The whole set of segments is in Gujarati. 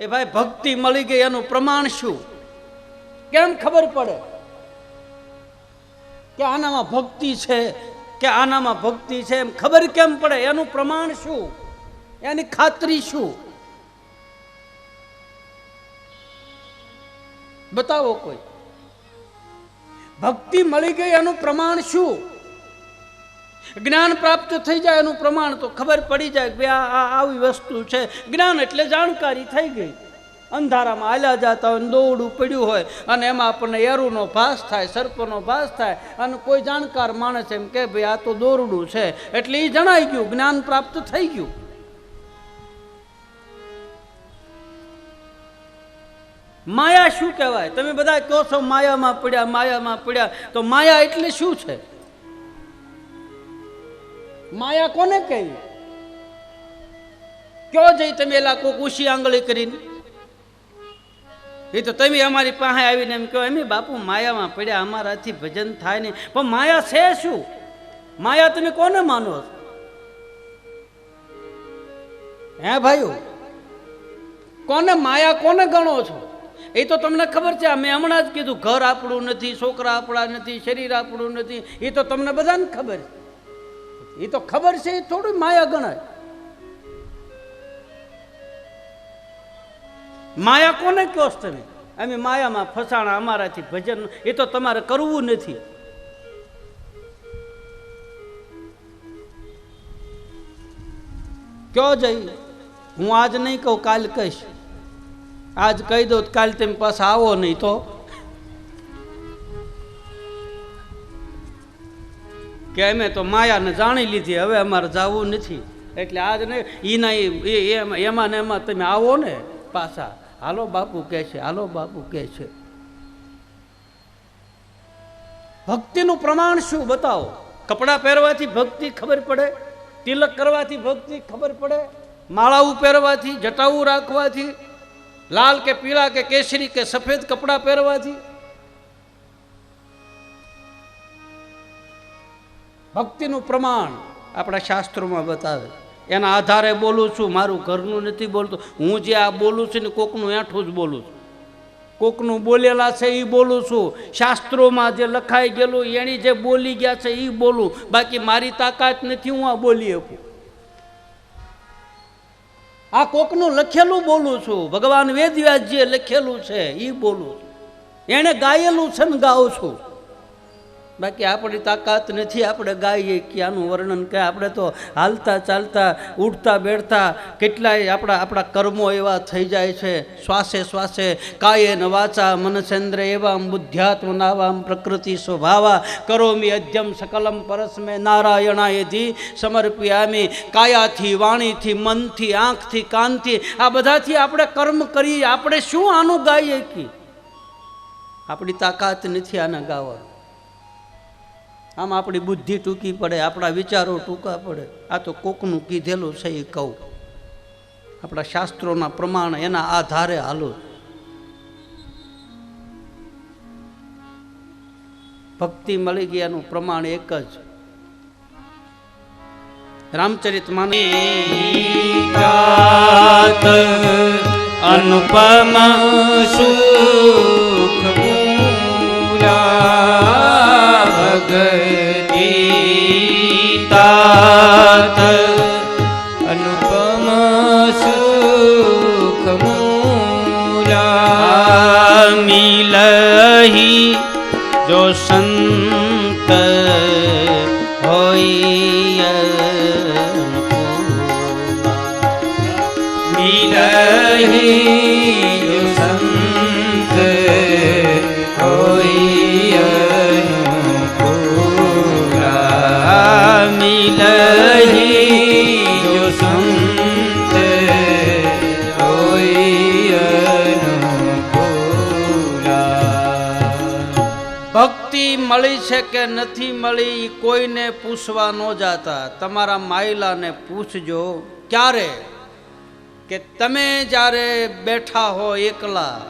એ ભાઈ, ભક્તિ મળી ગઈ, એનું પ્રમાણ શું? કેમ ખબર પડે? કે આનામાં ભક્તિ છે, કે આનામાં ભક્તિ છે, એમ ખબર કેમ પડે? એનું પ્રમાણ શું? એની ખાતરી શું? બતાવો કોઈ. ભક્તિ મળી ગઈ, એનું પ્રમાણ શું? જ્ઞાન પ્રાપ્ત થઈ જાય એનું પ્રમાણ તો ખબર પડી જાય કે ભાઈ આ આવી વસ્તુ છે. જ્ઞાન એટલે જાણકારી થઈ ગઈ. અંધારામાં આલ્યા જતા હોય દોરડું પડ્યું હોય અને એમાં આપણને એરુનો ભાસ થાય, સર્પનો ભાસ થાય અને કોઈ જાણકાર માણસ એમ કે ભાઈ આ તો દોરડું છે. એટલે એ જણાઈ ગયું, જ્ઞાન પ્રાપ્ત થઈ ગયું. માયા શું કહેવાય? તમે બધા કહો છો માયામાં પડ્યા માયામાં પડ્યા. તો માયા એટલે શું છે? માયા કોને કહેવી કયો જઈ તમે એલા કોક ઉશી આંગળી કરીને? એ તો તમે અમારી પાસે આવીને એમ કહો એમ બાપુ માયામાં પડ્યા, અમારાથી ભજન થાય નહીં. પણ માયા છે શું? માયા તમે કોને માનો છો? હે ભાઈઓ, કોને માયા કોને ગણો છો? એ તો તમને ખબર છે મેં હમણાં જ કીધું, ઘર આપણું નથી, છોકરા આપણા નથી, શરીર આપણું નથી. એ તો તમને બધાને ખબર છે. એ તો ખબર છે થોડું માયા ગણાય. માયા કોને કહો તમે? અમે માયામાં ફસાણા, અમારાથી ભજન એ તો તમારે કરવું નથી. કયો જઈ? હું આજ નહીં કહું, કાલ કહીશ. આજ કહી દઉં કાલ તમે પાછા આવો નહીં તો. કે અમે તો માયાને જાણી લીધી, હવે અમારે જવું નથી. એટલે આજ નહીં એના એમાં ને એમાં તમે આવો ને પાછા. હાલો બાપુ કહે છે, હાલો બાપુ કહે છે. ભક્તિનું પ્રમાણ શું બતાવો? કપડાં પહેરવાથી ભક્તિ ખબર પડે? તિલક કરવાથી ભક્તિ ખબર પડે? માળાઓ પહેરવાથી જટાવું રાખવાથી, લાલ કે પીળા કે કેસરી કે સફેદ કપડાં પહેરવાથી? ભક્તિનું પ્રમાણ આપણા શાસ્ત્રોમાં બતાવે. એના આધારે બોલું છું, મારું ઘરનું નથી બોલતું. હું જે આ બોલું છું ને કોકનું એઠું જ બોલું છું. કોકનું બોલેલા છે એ બોલું છું. શાસ્ત્રોમાં જે લખાઈ ગયેલું, એની જે બોલી ગયા છે એ બોલું. બાકી મારી તાકાત નથી, હું આ બોલી શકું. આ કોકનું લખેલું બોલું છું. ભગવાન વેદવ્યાસજીએ લખેલું છે એ બોલું છું. એણે ગાયેલું છે ને ગાઉં છું. બાકી આપણી તાકાત નથી આપણે ગાઈએ ક્યાંનું વર્ણન કે આપણે તો હાલતા ચાલતા, ઉઠતા, બેઠતા કેટલાય આપણા આપણા કર્મો એવા થઈ જાય છે. શ્વાસે શ્વાસે કાયે ન વાચા મનસેન્દ્ર એવામ બુદ્ધ્યાત્મ નાવામ પ્રકૃતિ સ્વભાવા. કરોમી અધ્યમ સકલમ પરસમે નારાયણાયથી સમર્પ્યામી. કાયાથી, વાણીથી, મનથી, આંખથી, કાનથી આ બધાથી આપણે કર્મ કરીએ. આપણે શું આનું ગાઈએ કી? આપણી તાકાત નથી આના ગાવાનું આમ આપણી બુદ્ધિ ટૂંકી પડે, આપણા વિચારો ટૂંકા પડે. આ તો કોકનું કીધેલું છે એ કહું. આપણા શાસ્ત્રોના પ્રમાણ એના આધારે હાલો. ભક્તિ મળી ગયાનું પ્રમાણ એક જ. રામચરિત માની અનુપમ સુખ છે કે નથી મળી કોઈને પૂછવા ન જાતા. તમારા માયલાને પૂછજો ક્યારે? કે તમે જ્યારે બેઠા હો એકલા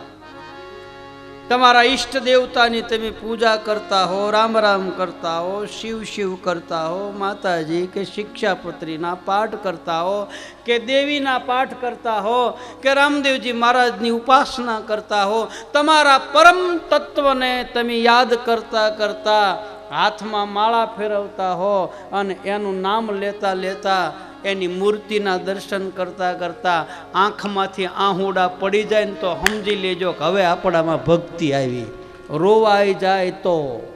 તમારા ઈષ્ટ દેવતાની તમે પૂજા કરતા હો, રામ રામ કરતા હો, શિવ શિવ કરતા હો, માતાજી કે શિક્ષાપત્રીના પાઠ કરતા હો, કે દેવીના પાઠ કરતા હો, કે રામદેવજી મહારાજની ઉપાસના કરતા હો, તમારા પરમ તત્વને તમે યાદ કરતા કરતા હાથમાં માળા ફેરવતા હો અને એનું નામ લેતા લેતા એની મૂર્તિના દર્શન કરતા કરતા આંખમાંથી આહુડા પડી જાય ને તો સમજી લેજો કે હવે આપણામાં ભક્તિ આવી. રોવાઈ જાય તો.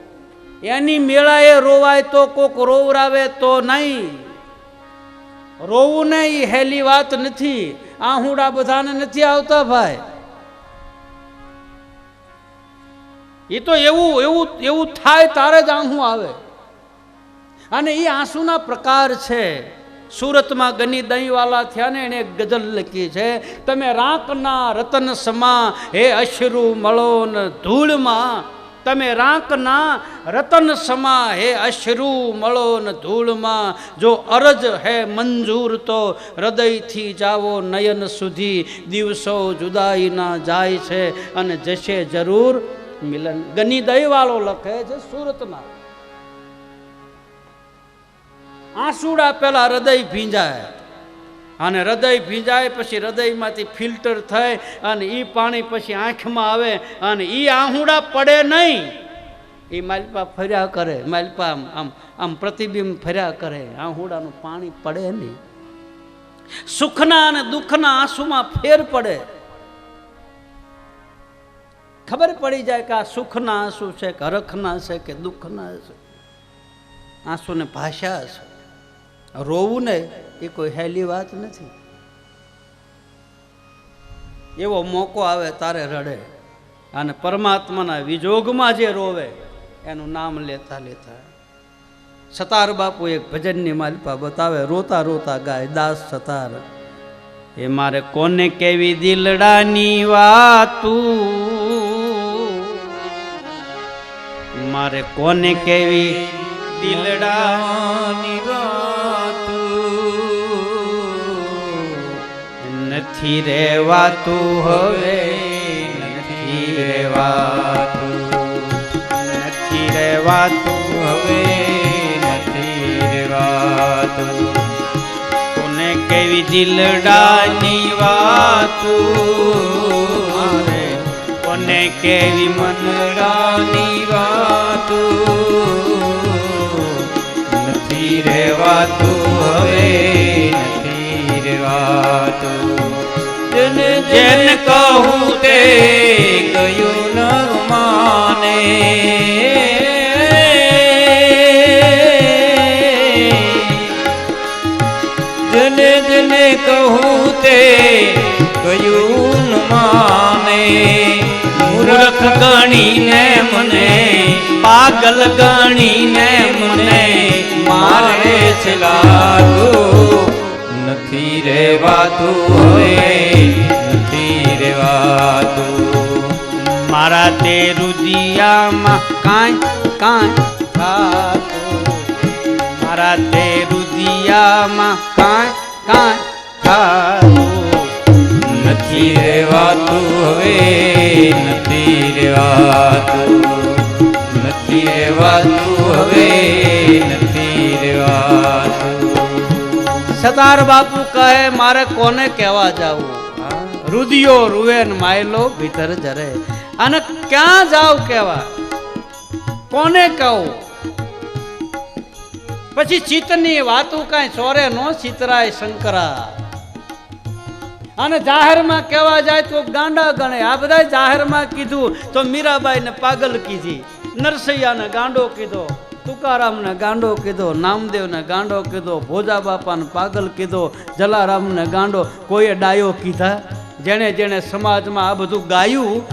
એની મેળાએ રોવાય તો કોક રોવરાવે તો નહીં. રોવું ને એ હેલી વાત નથી. આહુડા બધાને નથી આવતા ભાઈ. એ તો એવું એવું એવું થાય તારે જ આંસુ આવે. અને એ આંસુના પ્રકાર છે. સુરતમાં ગની દહીંવાલા થયા ને એણે ગઝલ લખી છે, તમે રાંકના રતન સમા હે અશ્રુ મળો ને ધૂળમાં. તમે રાંકના રતન સમા હે અશ્રુ મળો ન ધૂળમાં. જો અરજ હે મંજૂર તો હૃદયથી જાવો નયન સુધી. દિવસો જુદાઈના જાય છે અને જશે જરૂર મિલન. ગની દહીંવાળો લખે છે સુરતના આંસુડા પહેલાં હૃદય ભીંજાય. અને હૃદય ભીંજાય પછી હૃદયમાંથી ફિલ્ટર થાય અને એ પાણી પછી આંખમાં આવે અને એ આહુડા પડે નહીં. એ માલપા ફર્યા કરે, માલપા આમ આમ આમ પ્રતિબિંબ ફર્યા કરે. આહુડાનું પાણી પડે નહીં. સુખના અને દુઃખના આંસુમાં ફેર પડે. ખબર પડી જાય કે આ સુખના આંસુ છે કે હરખના છે કે દુઃખના છે? આંસુને ભાષા છે. રોવું ને એ કોઈ હેલી વાત નથી. એવો મોકો આવે તારે રડે. અને પરમાત્માના વિજોગમાં જે રોવે, એનું નામ લેતા લેતા. સતાર બાપુ એક ભજનની માલિપા બતાવે, રોતા રોતા ગાય, દાસ સતાર, એ મારે કોને કેવી દિલડાની વાતું? મારે કોને કેવી દિલડાની નથી રેવાતું હવે, નથી રેવાતું નથી રેવાતું હવે, નથી રેવાતું કોને કેવી દિલડાની વાતું? કોને કેવી મનડાની વાતું? નથી રેવાતું હવે, નથી રેવાતું જેને કહું તે કયું ન માને. જને જને કહું તે કયું ન માને. મૂર્ખ ગણીને મને, પાગલ ગણીને મને મારે છે લાગુ નથી રેવાતું હવે નથી મારા તે રુદિયામાં કાંઈ કાંઈ. થાતું મારા તે રુદિયામાં કાંઈ કાંઈ. થાતું નથી રેવાતું હવે નથી રેવાતું. નથી રેવાતું હવે નથી રેવાતું. સતાર બાપુ કહે મારે કોને કહેવા જાવું? રુદિયો રુવે ને માયલો ભીતર જરે. અને ક્યાં જાવ કેવા? કોને કહું? પછી ચિતની વાતું કાંઈ સોરે નો ચિતરાય શંકરા. અને જાહેરમાં કહેવા જાય તો ગાંડા ગણે. આ બધા જાહેરમાં કીધું તો મીરાબાઈને પાગલ કીધી. નરસૈયાને ગાંડો કીધો, તુકારામને ગાંડો કીધો, નામદેવને ગાંડો કીધો, ભોજા બાપાને પાગલ કીધો, જલારામને ગાંડો. કોઈએ ડાયો કીધા? જેણે જેણે સમાજમાં આ બધું ગાયું,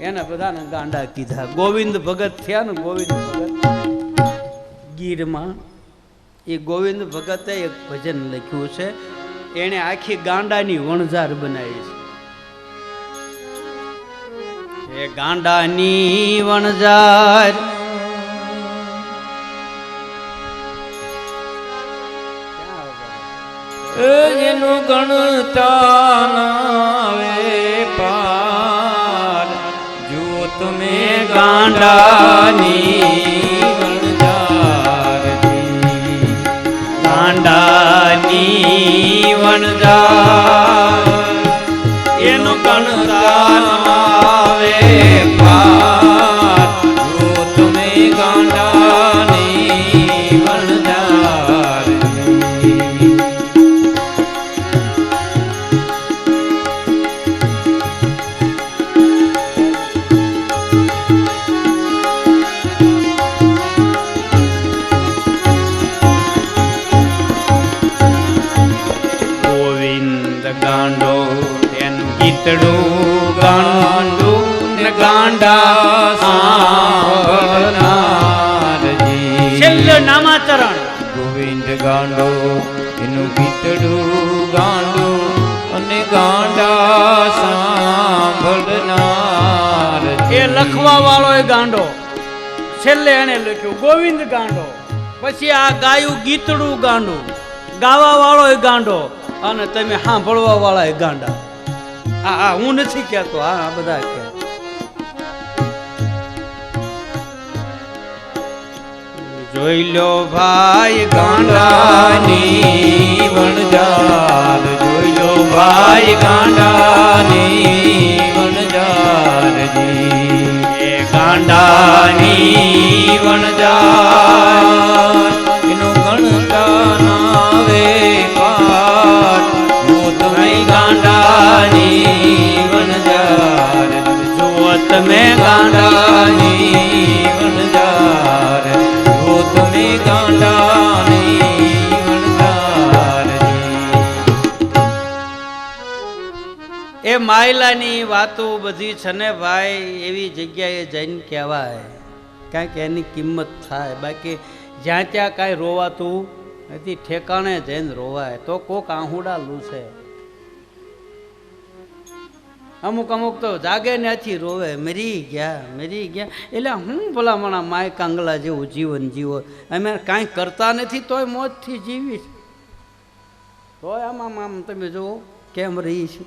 એને બધાને ગાંડા કીધા. ગોવિંદ ભગત થયા ને ગોવિંદ ભગત. ગીરમાં એ ગોવિંદ ભગતે એક ભજન લખ્યું છે. એણે આખી ગાંડાની વણઝાર બનાવી છે. એ ગાંડાની વણઝાર. એનું ગણતા તમે એનું ગીતડું ગાંડું ને ગાંડા સાંભળનારજી. છેલ્લો નામાચરણ. ગોવિંદ ગાંડો એનું ગીતડું ગાંડું અને ગાંડા સાંભળનાર એ લખવા વાળો એ ગાંડો. છેલ્લે એને લખ્યું ગોવિંદ ગાંડો. પછી આ ગાયું ગીતડું ગાંડું. ગાવા વાળો એ ગાંડો. અને તમે સાંભળવા વાળા ગાંડા. આ આ, હું નથી કહેતો, આ આ બધા કહે. જોઈ લો ભાઈ ગાંડાની વણજાર, જોઈ લો ભાઈ ગાંડાની વણજારજી ગાંડાની વણજાર. એ માયલાની વાતો બધી છે ને ભાઈ, એવી જગ્યાએ જઈને કહેવાય. કારણ કે એની કિંમત થાય. બાકી જ્યાં ત્યાં કાંઈ રોવાતું નથી, ઠેકાણે જઈને રોવાય. તો કોક આહુડા લૂસે અમુક અમુક તો જાગે નથી રોવે, મરી ગયા મરી ગયા. એટલે હું ભલામણા માય કાંગલા જેવું જીવન જીવો. અમે કાંઈ કરતા નથી, તોય મોજથી જીવીશ તોય આમ આમ તમે જુઓ કેમ રહી છે.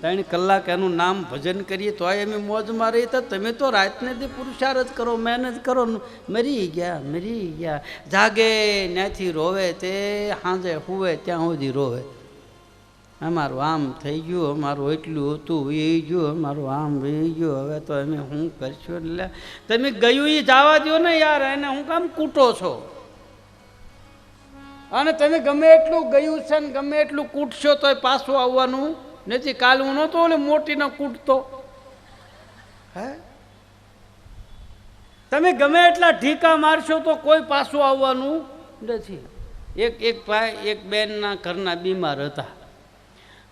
ત્રણ કલાક એનું નામ ભજન કરીએ, તોય અમે મોજમાં રહી તો તમે તો રાતને દી પુરુષાર્થ કરો, મહેનત કરો. મરી ગયા મરી ગયા. જાગે નથી રોવે, તે સાંજે હુવે, ત્યાં સુધી રોવે. અમારું આમ થઈ ગયું અમારું એટલું હતું, એ ગયું અમારું આમ એ ગયું, હવે તો અમે શું કરશું એટલે તમે ગયું એ જવા દો ને યાર, એને હું કામ કૂટો છો? અને તમે ગમે એટલું ગયું છે ને ગમે એટલું કૂટશો તોય પાછું આવવાનું નથી કાલ હું નહોતો, ઓલે મોટીને કૂટતો. હે? તમે ગમે એટલા ઢીકા મારશો તો કોઈ પાછું આવવાનું નથી. એક એક ભાઈ, એક બેનના ઘરના બીમાર હતા.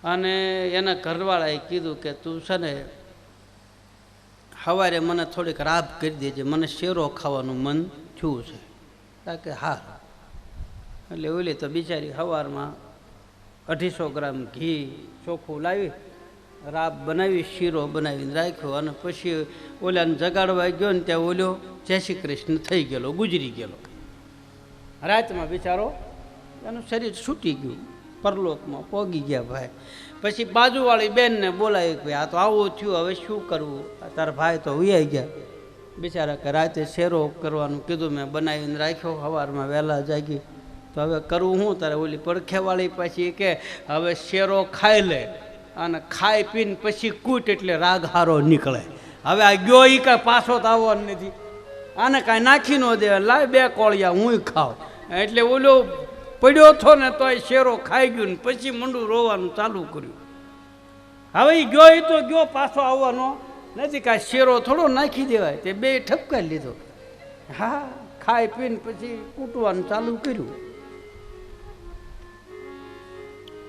અને એના ઘરવાળાએ કીધું કે તું છે ને સવારે મને થોડીક રાબ કરી દેજે, મને શેરો ખાવાનું મન થયું છે. કે હા. એટલે ઓલી તો બિચારી સવારમાં અઢીસો ગ્રામ ઘી ચોખ્ખું લાવી, રાબ બનાવી, શીરો બનાવીને રાખ્યો અને પછી ઓલાને જગાડવા ગયો ને ત્યાં ઓલ્યો જય શ્રી કૃષ્ણ થઈ ગયેલો, ગુજરી ગયેલો. રાતમાં બિચારો એનું શરીર છૂટી ગયું. પરલોકમાં પોગી ગયા ભાઈ. પછી બાજુવાળી બેનને બોલાવી કે આ તો આવું થયું, હવે શું કરવું? તારા ભાઈ તો ઉયાઈ ગયા. બિચારા કે રાતે શેરો કરવાનું કીધું મેં, બનાવીને રાખ્યો સવારમાં વહેલા જાગી. તો હવે કરવું હું તારે? ઓલી પડખેવાળી પછી કે હવે શેરો ખાઈ લે અને ખાઈ પીને પછી કૂટ એટલે રાગ હારો નીકળે. હવે આ ગયો એ કાંઈ પાછો તો આવવાનો નથી. આને કાંઈ નાખી ન દે, લાય બે કોળિયા હું ખાવ. એટલે ઓલો પડ્યો હતો ને તોય શેરો ખાઈ ગયો ને પછી મંડું રોવાનું ચાલુ કર્યું. હવે ગયો એ તો ગયો પાછો આવવાનો. નથી કાંઈ શેરો થોડો નાખી દેવાય. તે બે ઠપકાઈ લીધો. હા, ખાઈ પીને પછી કૂટવાનું ચાલુ કર્યું.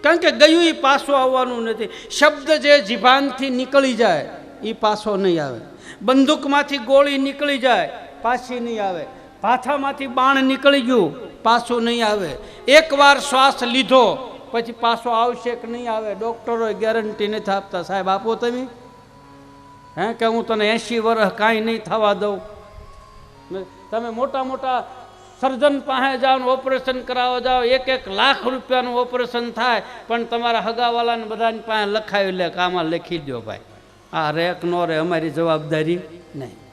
કારણ કે ગયું એ પાછો આવવાનું નથી. શબ્દ જે જીભાનથી નીકળી જાય એ પાછો નહીં આવે. બંદૂકમાંથી ગોળી નીકળી જાય, પાછી નહીં આવે. ભાથામાંથી બાણ નીકળી ગયું. પાછું નહીં આવે. એકવાર શ્વાસ લીધો, પછી પાછો આવશે કે નહીં આવે, ડૉક્ટરોએ ગેરંટી નથી આપતા. સાહેબ, આપો તમે. હે, કે હું તને એંશી વર્ષ કાંઈ નહીં થવા દઉં. તમે મોટા મોટા સર્જન પાસે જાઓ ઓપરેશન કરાવવા જાઓ, એક એક લાખ રૂપિયાનું ઓપરેશન થાય, પણ તમારા હગાવાલાને બધાની પાસે લખાવી લે કે આમાં લખી દો ભાઈ. આ રેક નો રે, અમારી જવાબદારી નહીં.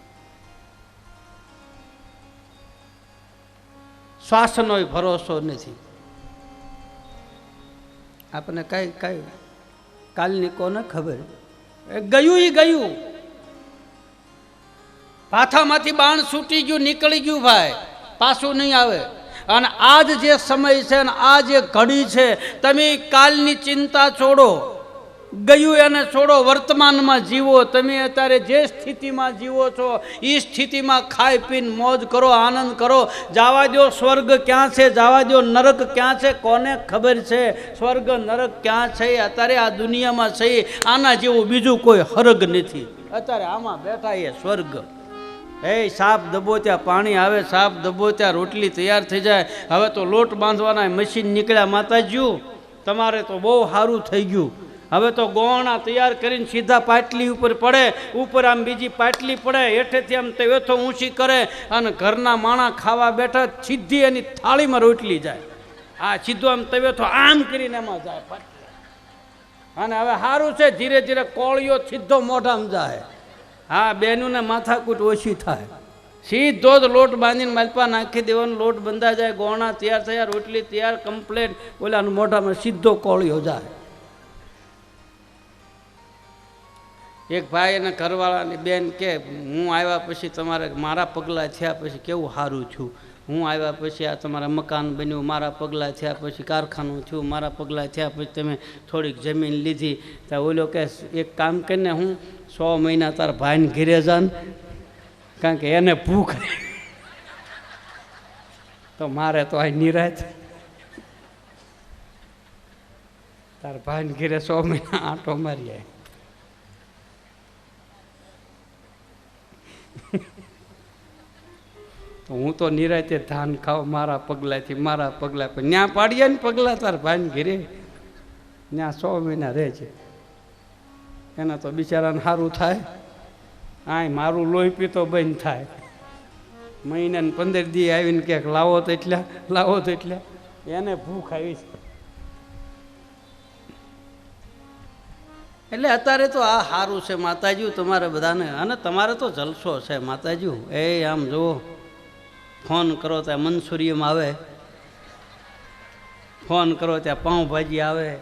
શ્વાસનો ભરોસો નથી. આપણને કઈ કઈ કાલની કોને ખબર? ગયું એ ગયું. પાથામાંથી બાણ છૂટી ગયું, નીકળી ગયું ભાઈ. પાછું નહીં આવે. અને આજ જે સમય છે ને આ જે ઘડી છે, તમે કાલની ચિંતા છોડો. ગયું એને છોડો, વર્તમાનમાં જીવો. તમે અત્યારે જે સ્થિતિમાં જીવો છો એ સ્થિતિમાં ખાઈ પીને મોજ કરો, આનંદ કરો. જવા દો સ્વર્ગ ક્યાં છે, જવા દો નરક ક્યાં છે, કોને ખબર છે? સ્વર્ગ, નરક ક્યાં છે અત્યારે આ દુનિયામાં છે આના જેવું બીજું કોઈ હરગ નથી. અત્યારે આમાં બેઠા એ સ્વર્ગ. એ સાપ દબો ત્યાં પાણી આવે, સાપ દબો ત્યાં રોટલી તૈયાર થઈ જાય. હવે તો લોટ બાંધવાના મશીન નીકળ્યા માતાજીઓ. તમારે તો બહુ સારું થઈ ગયું. હવે તો ગોણા તૈયાર કરીને સીધા પાટલી ઉપર પડે, ઉપર આમ બીજી પાટલી પડે, હેઠેથી આમ તવેથો ઊંચી કરે અને ઘરના માણા ખાવા બેઠા સીધી એની થાળીમાં રોટલી જાય. આ સીધો આમ તવેથો આમ કરીને એમાં જાય અને હવે સારું છે, ધીરે ધીરે કોળીઓ સીધો મોઢામાં જાય. હા બેનુંને માથાકૂટ ઓછી થાય. સીધો જ લોટ બાંધીને મલપા નાખી દેવાનો, લોટ બંધા જાય, ગોણા તૈયાર થયા, રોટલી તૈયાર કમ્પ્લેટ ઓલાનું મોઢામાં સીધો કોળીઓ જાય. એક ભાઈ અને ઘરવાળાની બેન કે, હું આવ્યા પછી તમારે મારા પગલાં થયા પછી કેવું સારું છું? હું આવ્યા પછી આ તમારા મકાન બન્યું, મારા પગલાં થયા પછી કારખાનું થયું, મારા પગલાં થયા પછી તમે થોડીક જમીન લીધી. તો ઓલો કે એક કામ કરીને હું સો મહિના તારા ભાઈને ઘેરે જાન કારણ કે એને ભૂખ તો મારે તો આ નિરાશ. તાર ભાઈને ઘેરે સો મહિના આંટો મારી આવે તો હું તો નિરાતે ધાન ખાવ, મારા પગલાથી, મારા પગલા પણ ન્યા પાડીએ ને પગલા તાર ભાઈને ઘેરે. ત્યાં સો મહિના રહે છે. એના તો બિચારાને સારું થાય. આય મારું લોહી પીતો બંધ થાય. મહિનાને પંદર દી આવીને ક્યાંક લાવો તો એટલા, લાવો તો એટલા. એને ભૂખ આવી છે. એટલે અત્યારે તો આ સારું છે માતાજી, તમારે બધાને. અને તમારે તો જલસો છે માતાજી. એ આમ જુઓ ફોન કરો ત્યાં મનસુરિયમ આવે. ફોન કરો ત્યાં પાઉંભાજી આવે.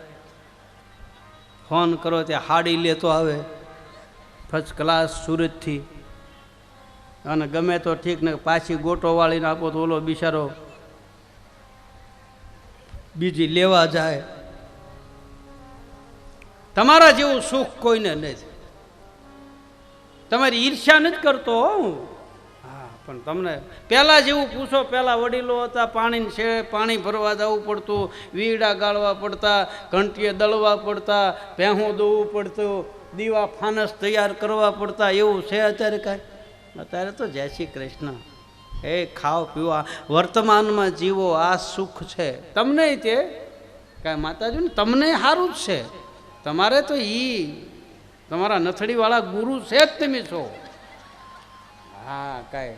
ફોન કરો ત્યાં હાડી લેતો આવે. ફર્સ્ટ ક્લાસ સુરતથી. અને ગમે તો ઠીક ને પાછી ગોટો વાળીને આપો તો ઓલો બિચારો બીજી લેવા જાય. તમારા જેવું સુખ કોઈને નથી તમારી ઈર્ષ્યા નથી કરતો હો હું. પણ તમને પહેલાં જેવું પૂછો પહેલાં વડીલો હતા પાણી છે, પાણી ભરવા જવું પડતું, વીડા ગાળવા પડતા, ઘંટીએ દળવા પડતા, ભેહું દોવું પડતું, દીવા ફાનસ તૈયાર કરવા પડતા, એવું છે અત્યારે કાંઈ? અત્યારે તો જય શ્રી કૃષ્ણ. એ ખાઓ પીવા વર્તમાનમાં જીવો, આ સુખ છે. તમને તે, કાંઈ માતાજી તમને સારું જ છે. તમારે તો એ તમારા નથડીવાળા ગુરુ છે જ તમે છો. હા, કાંઈ.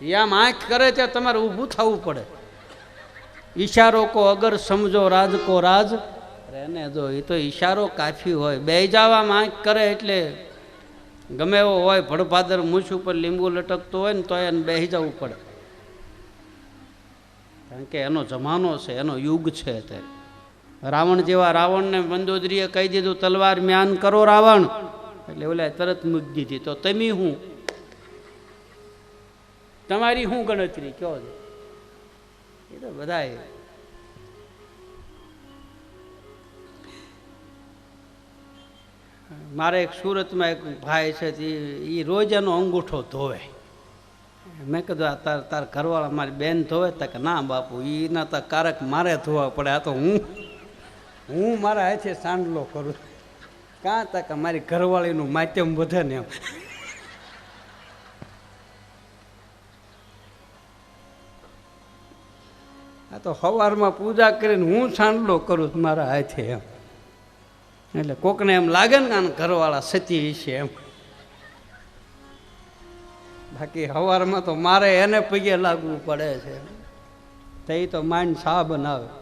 એ આમ આંખ કરે ત્યાં તમારે ઊભું થવું પડે. ઈશારો કો અગર, સમજો રાજ કો રાજ. એને જો એ તો ઈશારો કાફી હોય. બે જવામાં આંખ કરે એટલે ગમે એવો હોય, ભડભાદર મૂછ ઉપર લીંબુ લટકતો હોય ને તો એને બેસી જવું પડે. કારણ કે એનો જમાનો છે, એનો યુગ છે અત્યારે. રાવણ જેવા રાવણને મંદોદરીએ કહી દીધું, તલવાર મ્યાન કરો રાવણ. એટલે ઓલા તરત મૂકી દીધી. તો તમે હું? તમારી હું ગણતરી? છે? એ તો બધાય મારે એક સુરતમાં એક ભાઈ છે એ રોજ એનો અંગૂઠો ધોવે. મેં કીધું, આ તાર તાર ઘરવાળા, મારી બેન ધોવે. તક ના બાપુ એના તો કારક મારે ધોવા પડે, આ તો હું હું મારા હાથે સાંડલો કરું કાં તક મારી ઘરવાળીનું માધ્યમ વધે ને એમ. આ તો સવારમાં પૂજા કરીને હું સાંડલો કરું છું મારા હાથે એમ. એટલે કોકને એમ લાગે ને આને ઘરવાળા સતી છે એમ. બાકી સવારમાં તો મારે એને પગે લાગવું પડે છે. તે તો માંડ સા બનાવે.